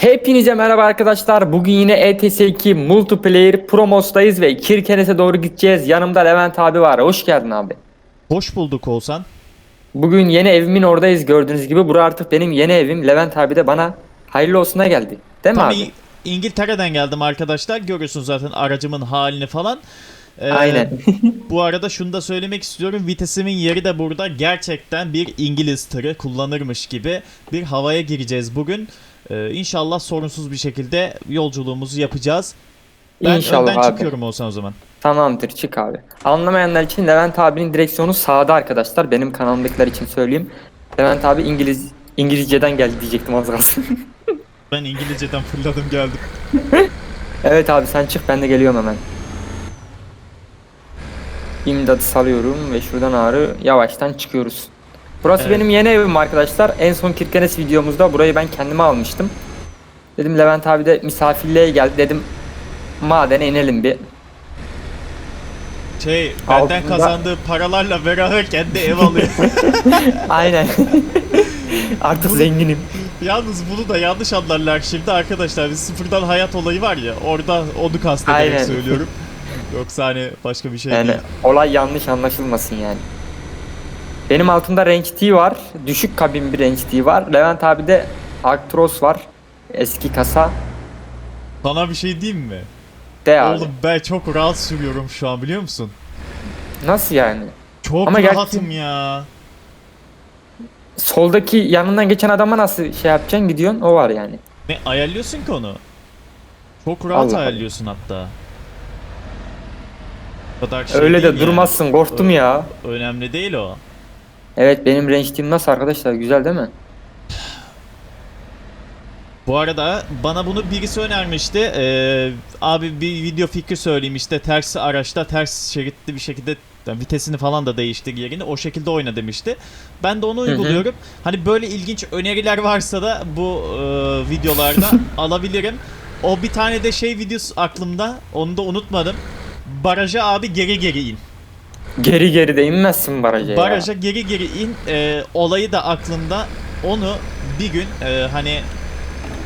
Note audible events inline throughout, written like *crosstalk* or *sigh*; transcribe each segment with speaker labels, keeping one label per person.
Speaker 1: Hepinize merhaba arkadaşlar. Bugün yine ETS2 Multiplayer Promos'tayız ve Kirkenes'e doğru gideceğiz. Yanımda Levent abi var. Hoş geldin abi.
Speaker 2: Hoş bulduk Oğuzhan.
Speaker 1: Bugün yeni evimin oradayız gördüğünüz gibi. Bura artık benim yeni evim. Levent abi de bana hayırlı olsuna geldi. Değil mi
Speaker 2: Tam
Speaker 1: abi?
Speaker 2: İngiltere'den geldim arkadaşlar. Görüyorsunuz zaten aracımın halini falan. Ee,
Speaker 1: Aynen. *laughs*
Speaker 2: bu arada şunu da söylemek istiyorum. Vitesimin yeri de burada. Gerçekten bir İngiliz tırı kullanırmış gibi bir havaya gireceğiz bugün. Ee, inşallah sorunsuz bir şekilde yolculuğumuzu yapacağız. Ben
Speaker 1: İnşallah
Speaker 2: önden
Speaker 1: abi.
Speaker 2: çıkıyorum Oğuzhan o zaman.
Speaker 1: Tamamdır çık abi. Anlamayanlar için Levent abinin direksiyonu sağda arkadaşlar. Benim kanalımdakiler için söyleyeyim. Levent abi İngiliz İngilizceden geldi diyecektim az kalsın. *laughs*
Speaker 2: Ben İngilizceden fırladım geldim. *laughs*
Speaker 1: evet abi sen çık ben de geliyorum hemen. İmdatı salıyorum ve şuradan ağrı yavaştan çıkıyoruz. Burası
Speaker 2: Evet.
Speaker 1: benim yeni evim arkadaşlar. En son Kirkenes videomuzda burayı ben kendime almıştım. Dedim Levent abi de misafirliğe geldi dedim madene inelim bir.
Speaker 2: Şey benden
Speaker 1: Altında-
Speaker 2: kazandığı paralarla beraber kendi ev alıyor. *laughs* *laughs*
Speaker 1: Aynen. Artık
Speaker 2: Bu-
Speaker 1: zenginim.
Speaker 2: Yalnız bunu da yanlış anlarlar şimdi arkadaşlar. Bir sıfırdan hayat olayı var ya orada onu kastederek
Speaker 1: Aynen.
Speaker 2: söylüyorum. Yoksa hani başka bir şey
Speaker 1: Yani
Speaker 2: değil.
Speaker 1: olay yanlış anlaşılmasın yani. Benim altımda Range T var. Düşük kabin bir Range T var. Levent abi de Actros var. Eski kasa.
Speaker 2: Sana bir şey diyeyim mi?
Speaker 1: De abi.
Speaker 2: Oğlum ben çok rahat sürüyorum şu an biliyor musun?
Speaker 1: Nasıl yani?
Speaker 2: Çok
Speaker 1: Ama gerçi-
Speaker 2: rahatım ya.
Speaker 1: Soldaki yanından geçen adama nasıl şey yapacaksın gidiyorsun o var yani.
Speaker 2: Ne ayarlıyorsun ki onu? Çok rahat
Speaker 1: Allah Allah.
Speaker 2: ayarlıyorsun hatta. O kadar şey
Speaker 1: Öyle de
Speaker 2: yani.
Speaker 1: durmazsın korktum ya.
Speaker 2: Önemli değil o.
Speaker 1: Evet benim Range T'im nasıl arkadaşlar güzel değil mi?
Speaker 2: Bu arada bana bunu birisi önermişti. Ee, abi bir video fikri söyleyeyim işte ters araçta ters şeritli bir şekilde yani vitesini falan da değiştir yerini o şekilde oyna demişti. Ben de onu
Speaker 1: hı.
Speaker 2: uyguluyorum. Hani böyle ilginç öneriler varsa da bu e, videolarda *laughs* alabilirim. O bir tane de şey videosu aklımda onu da unutmadım. Baraja abi geri geri in.
Speaker 1: Geri geri de inmezsin baraja ya.
Speaker 2: Baraja geri geri in. Ee, olayı da aklımda. Onu bir gün e, hani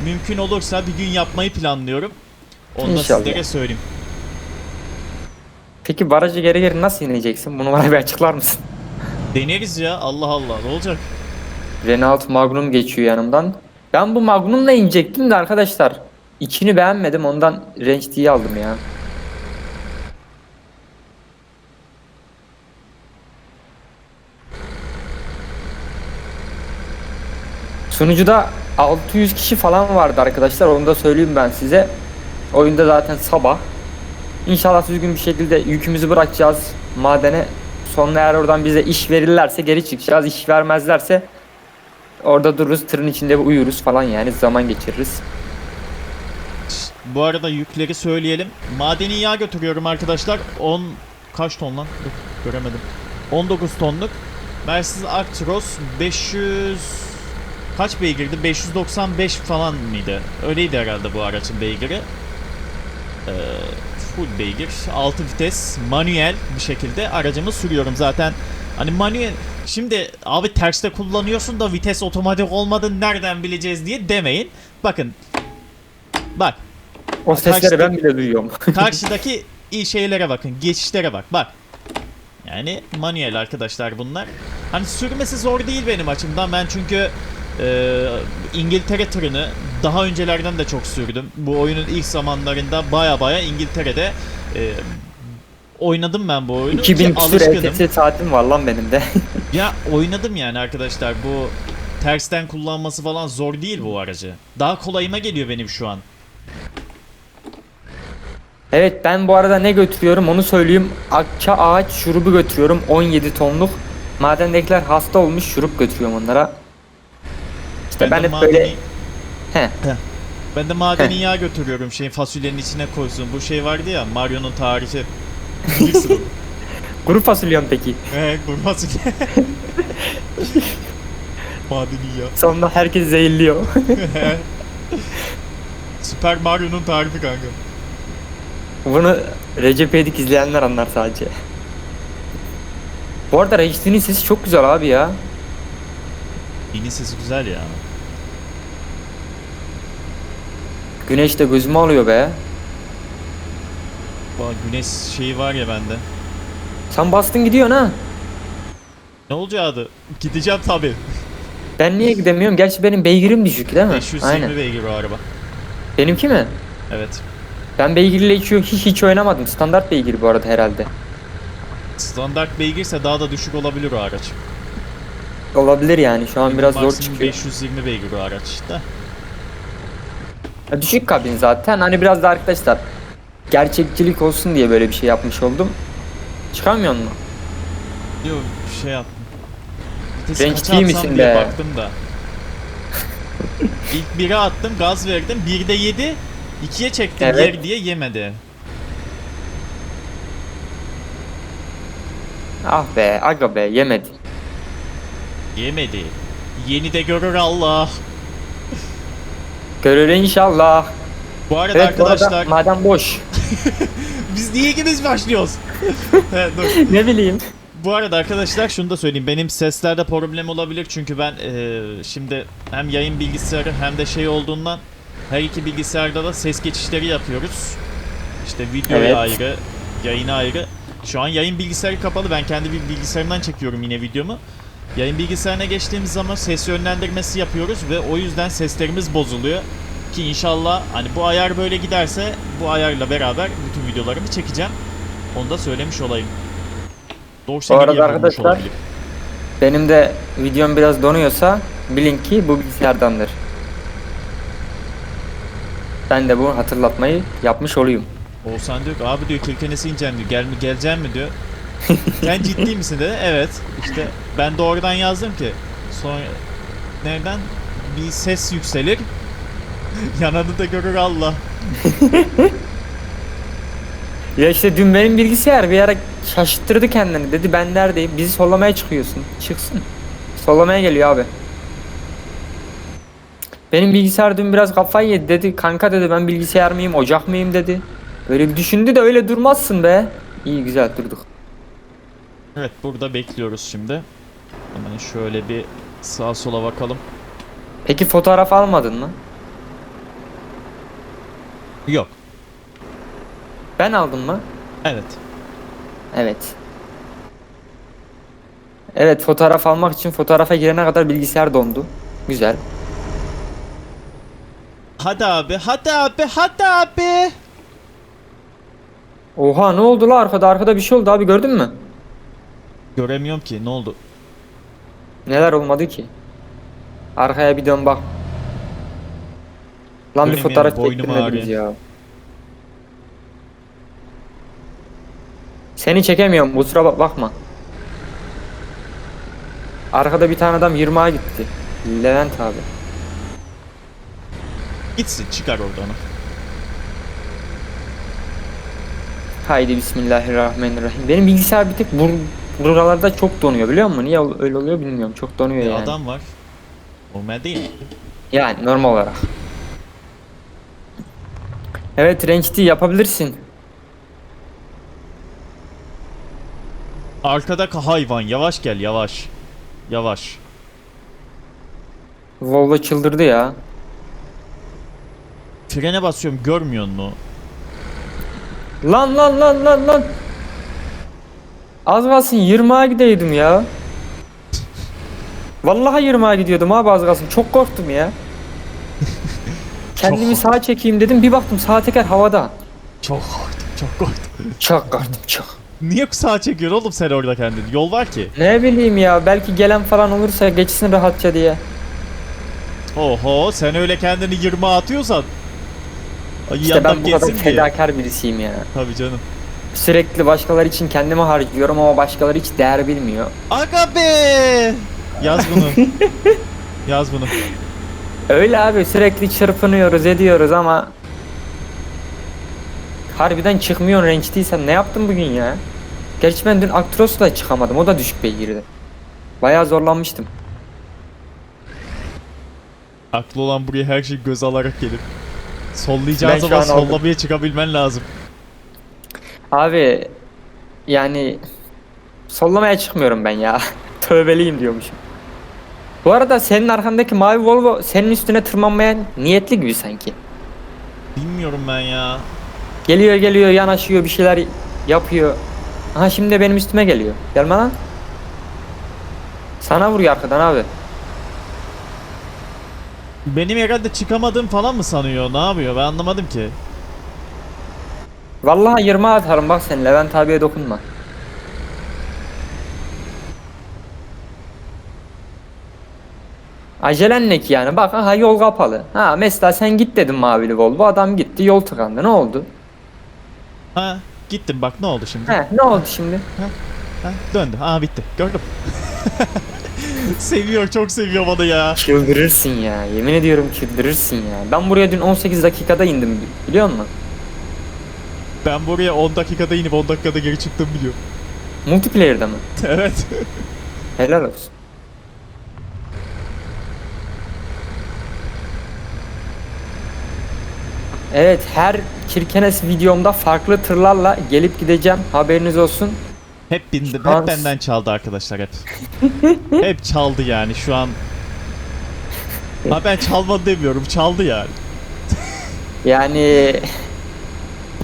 Speaker 2: mümkün olursa bir gün yapmayı planlıyorum. Onu da
Speaker 1: İnşallah.
Speaker 2: sizlere söyleyeyim.
Speaker 1: Peki baraja geri geri nasıl ineceksin? Bunu bana bir açıklar mısın?
Speaker 2: Deneriz ya Allah Allah ne olacak?
Speaker 1: Renault Magnum geçiyor yanımdan. Ben bu Magnum'la inecektim de arkadaşlar. İçini beğenmedim ondan Range T'yi aldım ya. Sunucuda 600 kişi falan vardı arkadaşlar. Onu da söyleyeyim ben size. Oyunda zaten sabah. İnşallah düzgün bir şekilde yükümüzü bırakacağız madene. Sonra eğer oradan bize iş verirlerse geri çıkacağız. İş vermezlerse orada dururuz tırın içinde uyuruz falan yani zaman geçiririz.
Speaker 2: Bu arada yükleri söyleyelim. Madeni yağ götürüyorum arkadaşlar. 10 kaç ton lan? Dur, göremedim. 19 tonluk. Mercedes Actros 500 kaç beygirdi? 595 falan mıydı? Öyleydi herhalde bu aracın beygiri. Ee, full beygir, 6 vites, manuel bir şekilde aracımı sürüyorum zaten. Hani manuel şimdi abi terste kullanıyorsun da vites otomatik olmadı nereden bileceğiz diye demeyin. Bakın. Bak
Speaker 1: O sesleri
Speaker 2: Kaçtı.
Speaker 1: ben bile duyuyorum. *laughs*
Speaker 2: Karşıdaki iyi şeylere bakın. Geçişlere bak. Bak. Yani manuel arkadaşlar bunlar. Hani sürmesi zor değil benim açımdan. Ben çünkü e, İngiltere tırını daha öncelerden de çok sürdüm. Bu oyunun ilk zamanlarında baya baya İngiltere'de e, oynadım ben bu oyunu.
Speaker 1: 2000
Speaker 2: ki
Speaker 1: küsür
Speaker 2: alışkınım.
Speaker 1: ETS saatim var lan benim de. *laughs*
Speaker 2: Ya oynadım yani arkadaşlar. Bu tersten kullanması falan zor değil bu aracı. Daha kolayıma geliyor benim şu an.
Speaker 1: evet ben bu arada ne götürüyorum onu söyleyeyim. Akça ağaç şurubu götürüyorum 17 tonluk. Madendekiler hasta olmuş şurup götürüyorum onlara. İşte ben,
Speaker 2: de
Speaker 1: hep böyle He.
Speaker 2: Ben de madeni yağ götürüyorum şeyin fasulyenin içine koysun. Bu şey vardı ya Mario'nun tarifi. Bilirsin *laughs*
Speaker 1: kuru fasulyem peki.
Speaker 2: He kuru fasulye. *laughs* madeni yağ.
Speaker 1: Sonra herkes zehirliyor. *laughs*
Speaker 2: Süper Mario'nun tarifi kanka.
Speaker 1: Bunu Recep İvedik izleyenler anlar sadece. Bu arada Reis'in sesi çok güzel abi ya.
Speaker 2: Yeni sesi güzel ya.
Speaker 1: Güneş de gözümü alıyor be.
Speaker 2: Bak güneş şeyi var ya bende.
Speaker 1: Sen bastın gidiyorsun ha.
Speaker 2: Ne olacaktı? Gideceğim tabi. *laughs*
Speaker 1: Ben niye gidemiyorum? Gerçi benim beygirim düşük değil mi?
Speaker 2: 520
Speaker 1: Aynen.
Speaker 2: beygir o araba.
Speaker 1: Benimki mi?
Speaker 2: Evet.
Speaker 1: Ben beygirle hiç, hiç, hiç oynamadım. Standart beygir bu arada herhalde.
Speaker 2: Standart beygirse daha da düşük olabilir o araç.
Speaker 1: Olabilir yani. Şu an biraz zor çıkıyor.
Speaker 2: 520 beygir o araç da.
Speaker 1: Ya düşük kabin zaten. Hani biraz da arkadaşlar gerçekçilik olsun diye böyle bir şey yapmış oldum. Çıkamıyor mu?
Speaker 2: Yok şey yaptım. Vitesi
Speaker 1: Renk
Speaker 2: kaça
Speaker 1: değil
Speaker 2: atsam
Speaker 1: misin
Speaker 2: diye
Speaker 1: be?
Speaker 2: baktım da. İlk bire attım gaz verdim. Birde yedi. ikiye çektim
Speaker 1: Evet.
Speaker 2: yer diye yemedi.
Speaker 1: Ah be, aga be, yemedi.
Speaker 2: Yemedi. Yeni de görür Allah.
Speaker 1: Görür inşallah.
Speaker 2: Bu arada
Speaker 1: Evet bu
Speaker 2: arkadaşlar
Speaker 1: arada madem boş. *laughs*
Speaker 2: biz niye ikimiz başlıyoruz? *laughs* Dur.
Speaker 1: ne bileyim.
Speaker 2: Bu arada arkadaşlar şunu da söyleyeyim. Benim seslerde problem olabilir çünkü ben eee, şimdi hem yayın bilgisayarı hem de şey olduğundan her iki bilgisayarda da ses geçişleri yapıyoruz. İşte videoya
Speaker 1: Evet.
Speaker 2: ayrı, yayına ayrı. Şu an yayın bilgisayarı kapalı. Ben kendi bir bilgisayarımdan çekiyorum yine videomu. Yayın bilgisayarına geçtiğimiz zaman ses yönlendirmesi yapıyoruz ve o yüzden seslerimiz bozuluyor. Ki inşallah hani bu ayar böyle giderse bu ayarla beraber bütün videolarımı çekeceğim. Onu da söylemiş olayım. Dorse
Speaker 1: Bu arada arkadaşlar-
Speaker 2: olabilir.
Speaker 1: Benim de videom biraz donuyorsa bilin ki bu bilgisayardandır. Ben de bu hatırlatmayı yapmış olayım.
Speaker 2: Oğuzhan diyor ki abi diyor Kirkenes'e ineceğim diyor. Gel mi geleceğim mi diyor. Sen ciddi misin dedi. Evet. İşte ben de oradan yazdım ki. Sonra nereden? Bir ses yükselir. *laughs* Yanını da görür Allah. *laughs*
Speaker 1: Ya işte dün benim bilgisayar bir ara şaşırttırdı kendini. Dedi ben neredeyim? Bizi sollamaya çıkıyorsun. Çıksın. Sollamaya geliyor abi. Benim bilgisayar dün biraz kafayı yedi dedi. Kanka dedi ben bilgisayar mıyım, ocak mıyım dedi. Böyle bir düşündü de öyle durmazsın be. İyi güzel durduk.
Speaker 2: Evet burada bekliyoruz şimdi. Hemen şöyle bir sağa sola bakalım.
Speaker 1: Peki fotoğraf almadın mı?
Speaker 2: Yok.
Speaker 1: Ben aldım mı?
Speaker 2: Evet.
Speaker 1: Evet. Evet fotoğraf almak için fotoğrafa girene kadar bilgisayar dondu. Güzel.
Speaker 2: Hadi abi, hadi abi, hadi abi.
Speaker 1: Oha ne oldu la arkada arkada bir şey oldu abi gördün mü?
Speaker 2: Göremiyorum ki ne oldu?
Speaker 1: Neler olmadı ki? Arkaya bir dön bak. Lan bir fotoğraf
Speaker 2: boynum
Speaker 1: çektirmediniz ya. Seni çekemiyorum kusura bak- bakma. Arkada bir tane adam 20'a gitti. Levent abi.
Speaker 2: Gitsin çıkar oradan.
Speaker 1: Haydi bismillahirrahmanirrahim. Benim bilgisayar bir tek bur- buralarda çok donuyor biliyor musun? Niye öyle oluyor bilmiyorum. Çok donuyor
Speaker 2: E,
Speaker 1: yani.
Speaker 2: Adam var. Normal değil mi?
Speaker 1: Yani normal olarak. Evet D yapabilirsin.
Speaker 2: Arkada ka- hayvan yavaş gel yavaş. Yavaş.
Speaker 1: Volvo çıldırdı ya.
Speaker 2: Frene basıyorum görmüyor musun?
Speaker 1: Lan lan lan lan lan. Az kalsın 20'a gideydim ya. Vallahi 20'a gidiyordum abi az kalsın. Çok korktum ya. *laughs* Kendimi sağa çekeyim dedim. Bir baktım sağ teker havada.
Speaker 2: Çok korktum çok korktum.
Speaker 1: Çok korktum çok.
Speaker 2: Niye sağa çekiyorsun oğlum sen orada kendini? Yol var ki.
Speaker 1: Ne bileyim ya belki gelen falan olursa geçsin rahatça diye.
Speaker 2: Oho sen öyle kendini 20 atıyorsan.
Speaker 1: İşte ben bu kadar
Speaker 2: diye.
Speaker 1: fedakar birisiyim ya.
Speaker 2: Tabii canım.
Speaker 1: Sürekli başkaları için kendimi harcıyorum ama başkaları hiç değer bilmiyor.
Speaker 2: Aga be! Yaz bunu. *laughs* Yaz bunu.
Speaker 1: Öyle abi sürekli çırpınıyoruz ediyoruz ama Harbiden çıkmıyor range değilsem ne yaptım bugün ya? Gerçi ben dün Actros'la çıkamadım o da düşük beygirdi. Bayağı zorlanmıştım.
Speaker 2: Aklı olan buraya her şey göz alarak gelir. Sollayacağın
Speaker 1: Ben şu
Speaker 2: zaman
Speaker 1: an aldım.
Speaker 2: sollamaya çıkabilmen lazım.
Speaker 1: Abi yani sollamaya çıkmıyorum ben ya. *laughs* Tövbeliyim diyormuşum. Bu arada senin arkandaki mavi Volvo senin üstüne tırmanmaya niyetli gibi sanki.
Speaker 2: Bilmiyorum ben ya.
Speaker 1: Geliyor geliyor yanaşıyor bir şeyler yapıyor. Aha şimdi de benim üstüme geliyor. Gelme lan. Sana vuruyor arkadan abi.
Speaker 2: Benim herhalde çıkamadığım falan mı sanıyor? Ne yapıyor? Ben anlamadım ki.
Speaker 1: Vallahi 20 atarım bak sen Levent abiye dokunma. Acelen ne ki yani? Bak aha yol kapalı. Ha mesela sen git dedim mavili Volvo adam gitti yol tıkandı ne oldu?
Speaker 2: Ha gittim bak ne oldu şimdi?
Speaker 1: He ne oldu şimdi?
Speaker 2: Ha, döndü. Aa bitti. Gördüm. *laughs* seviyor çok seviyor bana ya.
Speaker 1: Çıldırırsın ya yemin ediyorum çıldırırsın ya. Ben buraya dün 18 dakikada indim biliyor musun?
Speaker 2: Ben buraya 10 dakikada inip 10 dakikada geri çıktım biliyor.
Speaker 1: Multiplayer'da mı? *laughs*
Speaker 2: evet.
Speaker 1: Helal olsun. Evet her Kirkenes videomda farklı tırlarla gelip gideceğim haberiniz olsun.
Speaker 2: Hep bindim.
Speaker 1: Şans.
Speaker 2: Hep benden çaldı arkadaşlar hep. *laughs* hep çaldı yani şu an. Ha ben çalmadı demiyorum. Çaldı yani.
Speaker 1: Yani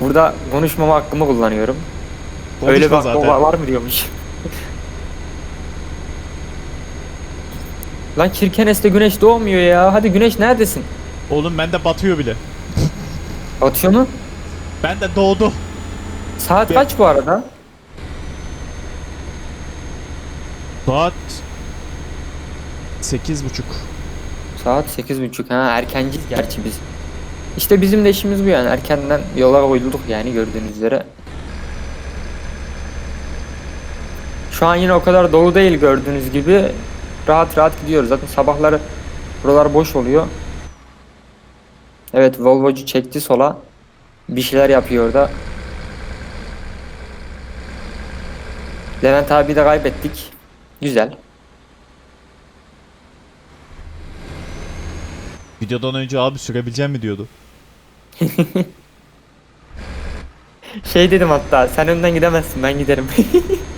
Speaker 1: burada konuşmama hakkımı kullanıyorum. Öyle bir
Speaker 2: Konuşma zaten.
Speaker 1: var mı diyormuş. Lan Kirkenes'te güneş doğmuyor ya. Hadi güneş neredesin?
Speaker 2: Oğlum bende batıyor bile.
Speaker 1: Batıyor mu?
Speaker 2: Ben de doğdu.
Speaker 1: Saat kaç bu arada?
Speaker 2: Saat 8 buçuk.
Speaker 1: Saat 8.30 ha erkenciyiz gerçi biz. İşte bizim de işimiz bu yani erkenden yola koyulduk yani gördüğünüz üzere. Şu an yine o kadar dolu değil gördüğünüz gibi. Rahat rahat gidiyoruz. Zaten sabahları buralar boş oluyor. Evet Volvo'cu çekti sola. Bir şeyler yapıyor orada. Levent abi de kaybettik. Güzel.
Speaker 2: Videodan önce abi sürebileceğim mi diyordu. *laughs*
Speaker 1: Şey dedim hatta sen önden gidemezsin ben giderim.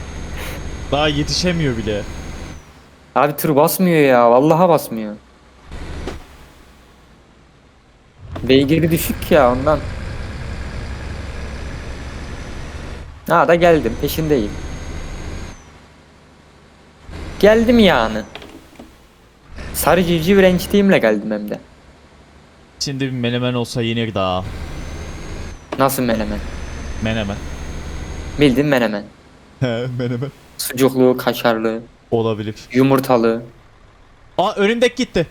Speaker 1: *laughs*
Speaker 2: Daha yetişemiyor bile.
Speaker 1: Abi tır basmıyor ya. Vallahi basmıyor. Beygiri düşük ya ondan. Ha da geldim. Peşindeyim. Geldim yani. Sarı civciv rençtiğimle geldim hem de.
Speaker 2: Şimdi bir menemen olsa yenir daha.
Speaker 1: Nasıl menemen?
Speaker 2: Menemen.
Speaker 1: Bildim menemen.
Speaker 2: He menemen.
Speaker 1: Sucuklu, kaşarlı,
Speaker 2: Olabilir.
Speaker 1: yumurtalı.
Speaker 2: Aa önümdeki gitti.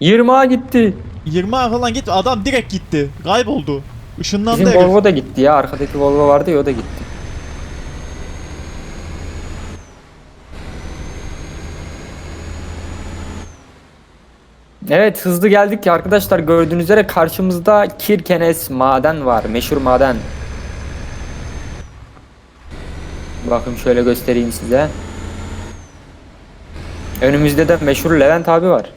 Speaker 1: 20'a gitti.
Speaker 2: 20 falan gitti. Adam direkt gitti. Kayboldu. Işınlandı
Speaker 1: Bizim
Speaker 2: herif.
Speaker 1: Volvo da gitti ya. Arkadaki Volvo vardı ya o da gitti. Evet hızlı geldik ki arkadaşlar gördüğünüz üzere karşımızda Kirkenes maden var. Meşhur maden. Bakın şöyle göstereyim size. Önümüzde de meşhur Levent abi var.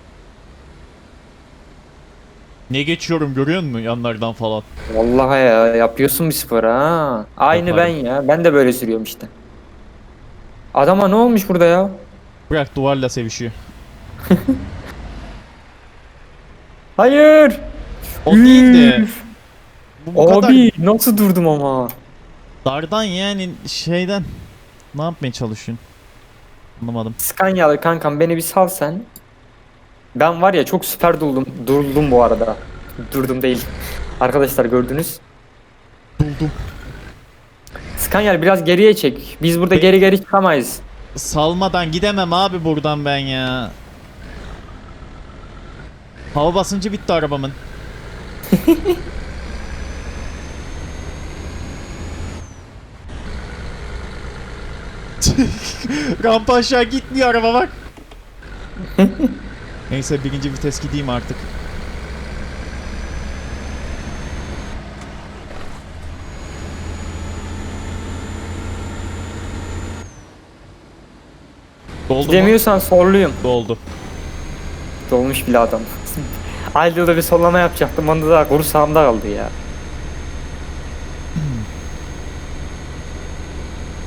Speaker 2: Ne geçiyorum görüyor musun yanlardan falan.
Speaker 1: Vallahi ya yapıyorsun bir spor ha. Aynı
Speaker 2: Yaparım.
Speaker 1: ben ya. Ben de böyle sürüyorum işte. Adama ne olmuş burada ya?
Speaker 2: Bırak duvarla sevişiyor. *laughs*
Speaker 1: Hayır.
Speaker 2: O.
Speaker 1: Üf.
Speaker 2: Bu, bu kadar
Speaker 1: Abi nasıl durdum ama?
Speaker 2: dardan yani şeyden. Ne yapmaya çalışıyorsun? Anlamadım.
Speaker 1: Skanyalı kankam beni bir sal sen. Ben var ya çok süper durdum. Durdum bu arada. Durdum değil. Arkadaşlar gördünüz.
Speaker 2: Buldum.
Speaker 1: Skanyal biraz geriye çek. Biz burada geri geri çıkamayız.
Speaker 2: Salmadan gidemem abi buradan ben ya. Hava basıncı bitti arabamın. *laughs* Rampa aşağı gitmiyor araba bak. *laughs* Neyse birinci vites gideyim artık. Doldu mu?
Speaker 1: Demiyorsan sorluyum.
Speaker 2: Doldu.
Speaker 1: Dolmuş bile adam. Ayrıca bir sollama yapacaktım. Onda da kuru sağımda kaldı ya.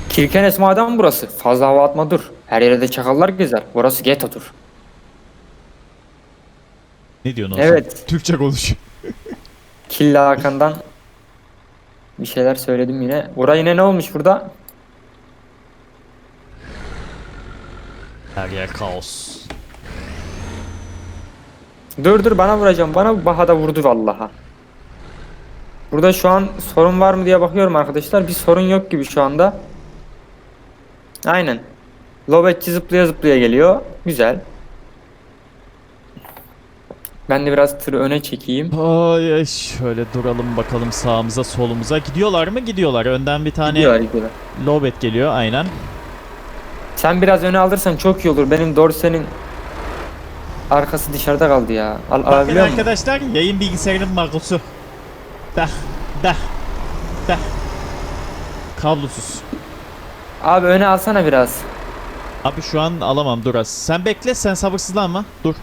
Speaker 1: Kirkenes maden burası. Fazla hava atma dur. Her yere de çakallar gezer. Burası getodur.
Speaker 2: Ne diyorsun oğlum?
Speaker 1: Evet.
Speaker 2: Türkçe konuşuyor. *laughs*
Speaker 1: Killa Hakan'dan bir şeyler söyledim yine. Buraya yine ne olmuş burada?
Speaker 2: Her yer kaos.
Speaker 1: Dur dur bana vuracağım. Bana Baha da vurdu vallaha. Burada şu an sorun var mı diye bakıyorum arkadaşlar. Bir sorun yok gibi şu anda. Aynen. Lobetçi zıplaya zıplaya geliyor. Güzel. Ben de biraz tırı öne çekeyim.
Speaker 2: Ay şöyle duralım bakalım sağımıza solumuza. Gidiyorlar mı? Gidiyorlar. Önden bir tane
Speaker 1: Gidiyorlar gidiyorlar.
Speaker 2: lobet geliyor aynen.
Speaker 1: Sen biraz öne alırsan çok iyi olur. Benim Dorsen'in arkası dışarıda kaldı ya. Al,
Speaker 2: Bakın
Speaker 1: alabiliyor musun?
Speaker 2: arkadaşlar yayın bilgisayarının markosu. Dah dah dah. Kablosuz.
Speaker 1: Abi öne alsana biraz.
Speaker 2: Abi şu an alamam dur az. Sen bekle sen sabırsızlanma. Dur.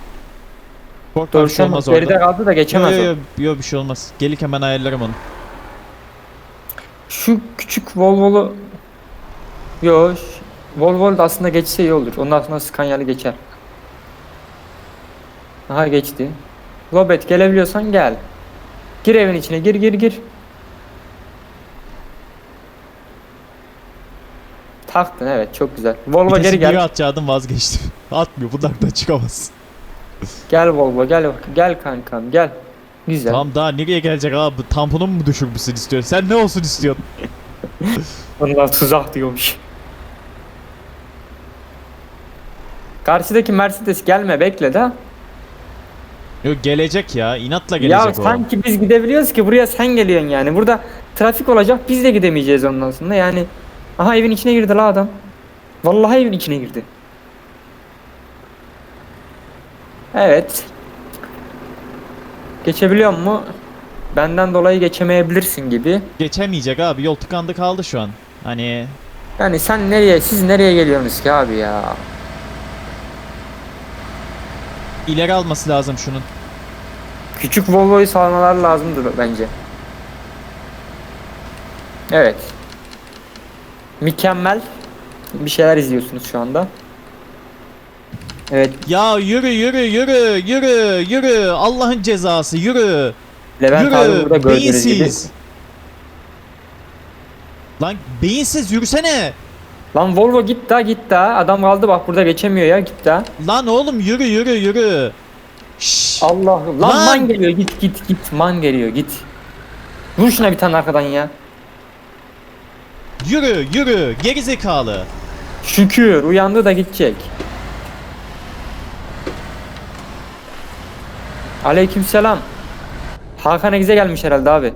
Speaker 2: Korkma bir şey
Speaker 1: Dorsen
Speaker 2: olmaz
Speaker 1: geride
Speaker 2: orada.
Speaker 1: kaldı da
Speaker 2: Yo,
Speaker 1: geçemez o.
Speaker 2: yo, yo, bir şey olmaz. Gelirken ben ayarlarım onu.
Speaker 1: Şu küçük Volvo'lu Yo, ş- Volvo da aslında geçse iyi olur. Ondan sonra Scania'lı geçer. Aha geçti. Lobet gelebiliyorsan gel. Gir evin içine gir gir gir. Taktın evet çok güzel. Volvo geri gel.
Speaker 2: atacaktım vazgeçtim. *laughs* Atmıyor bunlardan çıkamaz.
Speaker 1: Gel Volvo gel gel kankam gel. Güzel.
Speaker 2: Tamam daha nereye gelecek abi? Tamponu mu düşürmüşsün istiyorsun? Sen ne olsun istiyorsun? *laughs*
Speaker 1: Onlar tuzak diyormuş. Karşıdaki Mercedes gelme bekle de.
Speaker 2: Yok gelecek ya. inatla gelecek
Speaker 1: Ya
Speaker 2: o.
Speaker 1: sanki biz gidebiliyoruz ki buraya sen geliyorsun yani. Burada trafik olacak biz de gidemeyeceğiz ondan sonra yani. Aha evin içine girdi la adam. Vallahi evin içine girdi. Evet. Geçebiliyor mu? Benden dolayı geçemeyebilirsin gibi.
Speaker 2: Geçemeyecek abi. Yol tıkandı kaldı şu an. Hani
Speaker 1: Yani sen nereye, siz nereye geliyorsunuz ki abi ya?
Speaker 2: İleri alması lazım şunun.
Speaker 1: Küçük Volvo'yu salmalar lazımdı bence. Evet. Mükemmel bir şeyler izliyorsunuz şu anda. Evet,
Speaker 2: Ya yürü yürü yürü yürü yürü Allah'ın cezası yürü.
Speaker 1: Levent abi burada
Speaker 2: yürü
Speaker 1: gördüğünüz gibi.
Speaker 2: beyinsiz. Lan beyinsiz yürüsene.
Speaker 1: Lan Volvo git daha git daha. Adam kaldı bak burada geçemiyor ya git daha.
Speaker 2: Lan oğlum yürü yürü yürü. Şşş.
Speaker 1: Allah lan,
Speaker 2: Lan!
Speaker 1: man geliyor git git git man geliyor git. Vur şuna bir tane arkadan ya.
Speaker 2: Yürü yürü geri zekalı.
Speaker 1: Şükür uyandı da gidecek. Aleykümselam. Hakan Egze gelmiş herhalde abi.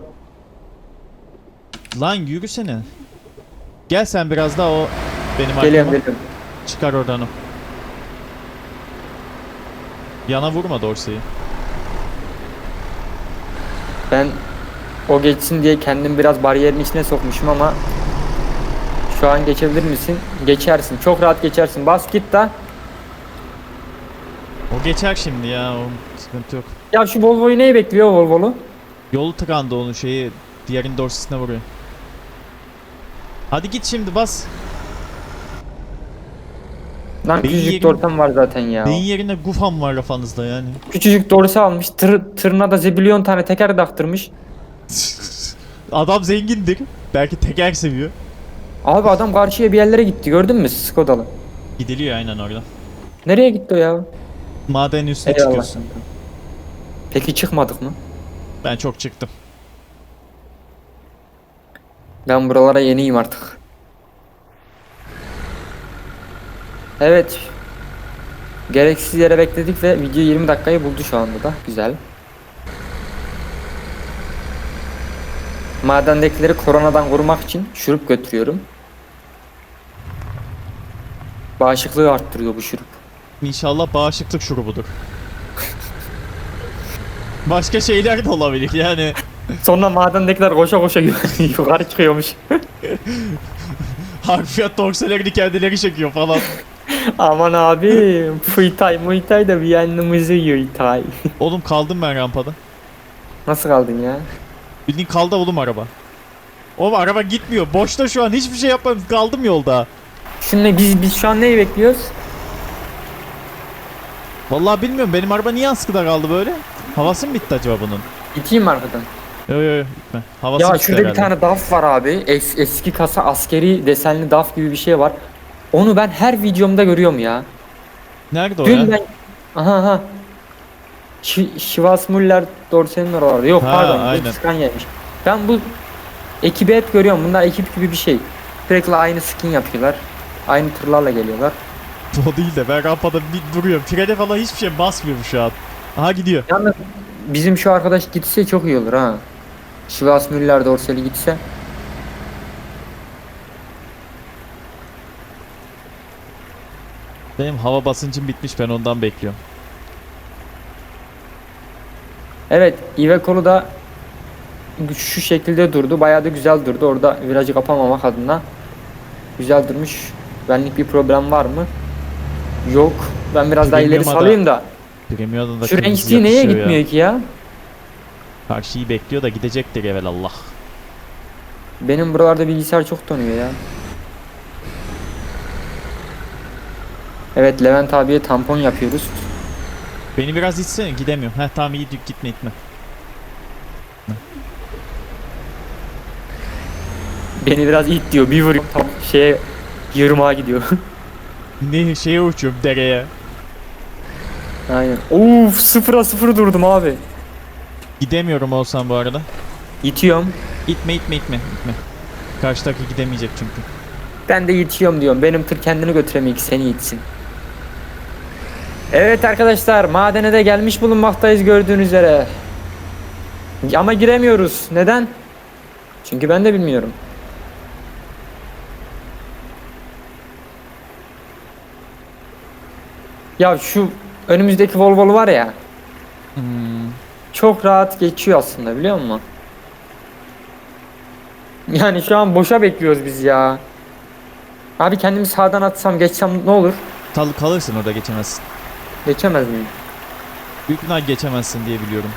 Speaker 2: Lan yürüsene. Gel sen biraz daha o benim
Speaker 1: Geliyorum
Speaker 2: arkama.
Speaker 1: geliyorum.
Speaker 2: Çıkar oradan o. Yana vurma Dorsey'i.
Speaker 1: Ben o geçsin diye kendim biraz bariyerin içine sokmuşum ama şu an geçebilir misin? Geçersin. Çok rahat geçersin. Bas git da.
Speaker 2: O geçer şimdi ya o sıkıntı yok.
Speaker 1: Ya şu Volvo'yu neyi bekliyor Volvo'lu?
Speaker 2: Yolu tıkandı onun şeyi diğerin dorsesine vuruyor. Hadi git şimdi bas.
Speaker 1: Lan
Speaker 2: Beyin
Speaker 1: küçücük
Speaker 2: yerim-
Speaker 1: dortam var zaten ya.
Speaker 2: Beyin yerine gufam var kafanızda yani.
Speaker 1: Küçücük dorsa almış. Tır, tırına da zibilyon tane teker taktırmış. *laughs*
Speaker 2: Adam zengindir. Belki teker seviyor.
Speaker 1: Abi adam karşıya bir yerlere gitti. Gördün mü Skoda'lı?
Speaker 2: Gidiliyor aynen orada.
Speaker 1: Nereye gitti o ya?
Speaker 2: Madenin üstüne
Speaker 1: Eyvallah.
Speaker 2: çıkıyorsun.
Speaker 1: Peki çıkmadık mı?
Speaker 2: Ben çok çıktım.
Speaker 1: Ben buralara yeniyim artık. Evet. Gereksiz yere bekledik ve video 20 dakikayı buldu şu anda da. Güzel. Madendekileri koronadan korumak için şurup götürüyorum. Bağışıklığı arttırıyor bu şurup.
Speaker 2: İnşallah bağışıklık şurubudur. Başka şeyler de olabilir yani.
Speaker 1: Sonra madendekiler koşa koşa *laughs* yukarı çıkıyormuş.
Speaker 2: Harfiyat dorselerini kendileri çekiyor falan.
Speaker 1: Aman abi, Fuitay Muitay da bir yanımızı yuytay. *laughs*
Speaker 2: Oğlum kaldım ben rampada.
Speaker 1: Nasıl kaldın ya?
Speaker 2: Bildiğin kaldı oğlum araba. Oğlum araba gitmiyor. Boşta şu an hiçbir şey yapmadım. Kaldım yolda.
Speaker 1: Şimdi biz biz şu an neyi bekliyoruz?
Speaker 2: Vallahi bilmiyorum benim araba niye askıda kaldı böyle? Havası mı bitti acaba bunun?
Speaker 1: İteyim mi arkadan?
Speaker 2: Yo yo yo gitme. Havası
Speaker 1: Ya şurada bir
Speaker 2: herhalde.
Speaker 1: tane DAF var abi. Es- eski kasa askeri desenli DAF gibi bir şey var. Onu ben her videomda görüyorum ya.
Speaker 2: Nerede o
Speaker 1: Dün
Speaker 2: ya?
Speaker 1: ben... Aha aha. Şi Şivas Müller Dorsen'in oralarda. Yok
Speaker 2: Ha,
Speaker 1: pardon.
Speaker 2: aynen.
Speaker 1: Bu Scania'ymış. Ben bu ekibi hep görüyorum. Bunlar ekip gibi bir şey. Sürekli aynı skin yapıyorlar. Aynı tırlarla geliyorlar. *laughs*
Speaker 2: O değil de ben rampada bir duruyorum. Frene falan hiçbir şey basmıyorum şu an. Aha gidiyor.
Speaker 1: Yalnız bizim şu arkadaş gitse çok iyi olur ha. Şivas Müller Dorseli gitse.
Speaker 2: Benim hava basıncım bitmiş ben ondan bekliyorum.
Speaker 1: Evet Iveco'lu da şu şekilde durdu. Bayağı da güzel durdu. Orada virajı kapamamak adına. Güzel durmuş. Benlik bir problem var mı? Yok. Ben biraz daha ileri salayım da.
Speaker 2: Da
Speaker 1: Şu Range neye gitmiyor
Speaker 2: ya.
Speaker 1: ki ya?
Speaker 2: Karşıyı bekliyor da gidecektir evelallah.
Speaker 1: Benim buralarda bilgisayar çok donuyor ya. Evet Levent abiye tampon yapıyoruz.
Speaker 2: Beni biraz itsene gidemiyorum. Heh tamam iyi gitme gitme.
Speaker 1: Beni biraz it diyor. Bir vuruyor tam şeye yırmağa gidiyor. *laughs*
Speaker 2: Ne şeye uçuyorum dereye.
Speaker 1: Aynen. Uf sıfıra sıfır durdum abi.
Speaker 2: Gidemiyorum olsam bu arada.
Speaker 1: İtiyorum.
Speaker 2: İtme itme itme itme. Karşıdaki gidemeyecek çünkü.
Speaker 1: Ben de yitiyorum diyorum. Benim tır kendini götüremiyor ki seni itsin. Evet arkadaşlar madene de gelmiş bulunmaktayız gördüğünüz üzere. Ama giremiyoruz. Neden? Çünkü ben de bilmiyorum. Ya şu önümüzdeki Volvo'lu var ya.
Speaker 2: Hmm.
Speaker 1: Çok rahat geçiyor aslında biliyor musun? Yani şu an boşa bekliyoruz biz ya. Abi kendimi sağdan atsam geçsem ne olur?
Speaker 2: Kal kalırsın orada geçemezsin.
Speaker 1: Geçemez miyim?
Speaker 2: Büyük ihtimal geçemezsin diye biliyorum.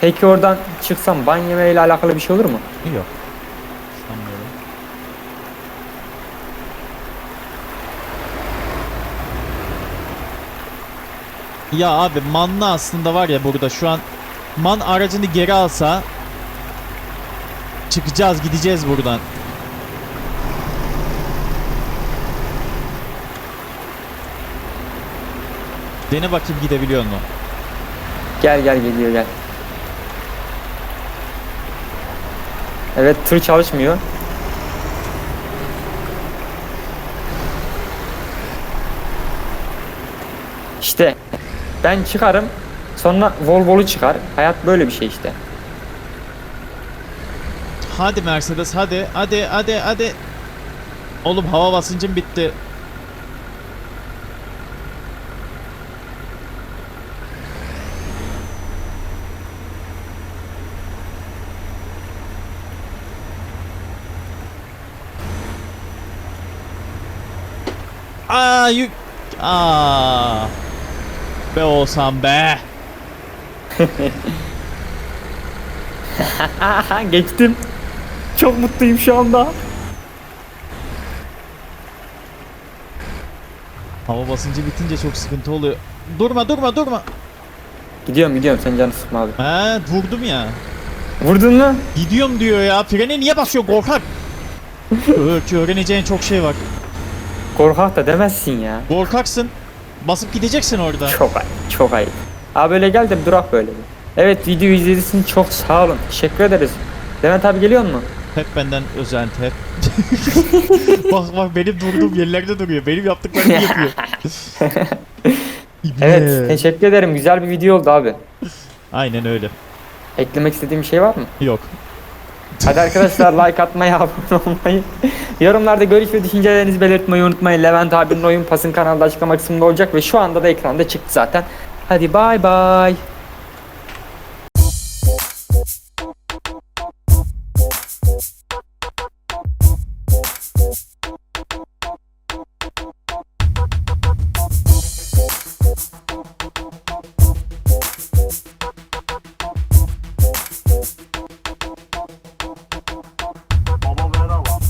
Speaker 1: Peki oradan çıksam ban yemeyle alakalı bir şey olur mu?
Speaker 2: Yok. Sanmıyorum. Ya abi manlı aslında var ya burada şu an man aracını geri alsa çıkacağız gideceğiz buradan. Dene bakayım gidebiliyor mu?
Speaker 1: Gel gel geliyor gel. Evet tır çalışmıyor. İşte ben çıkarım sonra Volvo'lu çıkar. Hayat böyle bir şey işte.
Speaker 2: Hadi Mercedes hadi hadi hadi hadi. Oğlum hava basıncım bitti. Aa yük. Aa. Be olsam be. *laughs*
Speaker 1: Geçtim. Çok mutluyum şu anda.
Speaker 2: Hava basıncı bitince çok sıkıntı oluyor. Durma durma durma.
Speaker 1: Gidiyorum gidiyorum sen canı sıkma abi.
Speaker 2: He vurdum ya.
Speaker 1: Vurdun mu?
Speaker 2: Gidiyorum diyor ya. Frene niye basıyor korkak? *laughs* Öğreneceğin çok şey var.
Speaker 1: Korkak da demezsin ya.
Speaker 2: Korkaksın. Basıp gideceksin orada.
Speaker 1: Çok ayıp, çok ayıp. Abi böyle gel de bir durak böyle. Evet video izlediğiniz için çok sağ olun. Teşekkür ederiz. Levent abi geliyor mu?
Speaker 2: Hep benden özenti hep. *laughs* bak bak benim durduğum yerlerde duruyor. Benim yaptıklarımı *laughs* yapıyor. *laughs*
Speaker 1: Evet teşekkür ederim. Güzel bir video oldu abi.
Speaker 2: Aynen öyle.
Speaker 1: Eklemek istediğim bir şey var mı?
Speaker 2: Yok.
Speaker 1: Hadi arkadaşlar like atmayı, *laughs* abone olmayı, yorumlarda görüş ve düşüncelerinizi belirtmeyi unutmayın. Levent abinin oyun pasın kanalda açıklama kısmında olacak ve şu anda da ekranda çıktı zaten. Hadi bay bay.